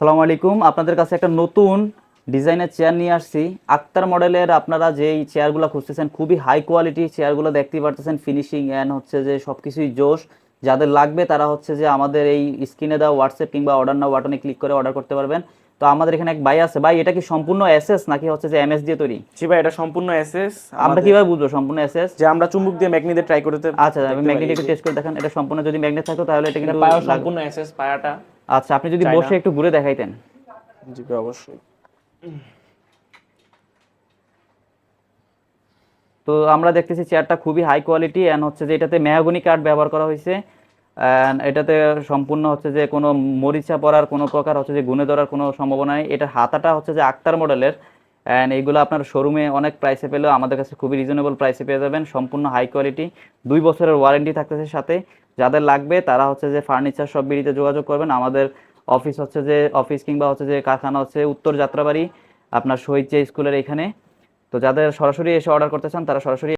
আসসালামু আলাইকুম। আপনাদের কাছে একটা নতুন ডিজাইনের চেয়ার নিয়ে আসছি। আক্তার মডেলের আপনারা যেই চেয়ারগুলো খুঁজতেছেন খুবই হাই কোয়ালিটি চেয়ারগুলো দেখতেই পারতেছেন। ফিনিশিং অ্যান্ড হচ্ছে যে সব কিছুই জোশ। যাদের লাগবে তারা হচ্ছে যে আমাদের এই স্ক্রিনে দেওয়া হোয়াটসঅ্যাপ কিংবা অর্ডার নাও বাটনে ক্লিক করে অর্ডার করতে পারবেন। তো আমাদের এখানে এক ভাই আছে। ভাই এটা কি সম্পূর্ণ এসএস নাকি হচ্ছে যে এমএস দিয়ে তৈরি? জি ভাই এটা সম্পূর্ণ এসএস আমরা কীভাবে বুঝব সম্পূর্ণ এসএস যে আমরা চুম্বক দিয়ে ম্যাগনি দিয়ে ট্রাই করতে আচ্ছা আমি ম্যাগনেট একটু টেস্ট করে দেখেন। এটা সম্পূর্ণ যদি ম্যাগনেট থাকতো তাহলে এটা কিন্তু সম্পূর্ণ এসএস পায়াটা। আচ্ছা আপনি যদি বসে একটু ঘুরে দেখাইতেন। জি অবশ্যই। তো আমরা দেখতেছি চেয়ারটা খুবই হাই কোয়ালিটি অ্যান্ড হচ্ছে যে এটাতে মেহাগনি কাঠ ব্যবহার করা হয়েছে। অ্যান্ড এটাতে সম্পূর্ণ হচ্ছে যে কোনো মরিচা পড়ার কোনো প্রকার হচ্ছে যে গুনে ধরার কোনো সম্ভাবনা নেই। এটার হাতাটা হচ্ছে যে আক্তার মডেলের অ্যান্ড এইগুলো আপনার শোরুমে অনেক প্রাইসে পেলেও আমাদের কাছে খুবই রিজনেবল প্রাইসে পেয়ে যাবেন। সম্পূর্ণ হাই কোয়ালিটি দুই বছরের ওয়ারেন্টি থাকতেছে সাথে। যাদের লাগবে, তারা হচ্ছে যে ফার্নিচার সব বিড়িতে যোগাযোগ করবেন। আমাদের অফিস হচ্ছে যে অফিস কিংবা হচ্ছে যে কারখানা হচ্ছে উত্তর যাত্রাবাড়ি, আপনার শহীদ যে স্কুলের এখানে। তো যাদের সরাসরি এসে অর্ডার করতে চান, তারা সরাসরি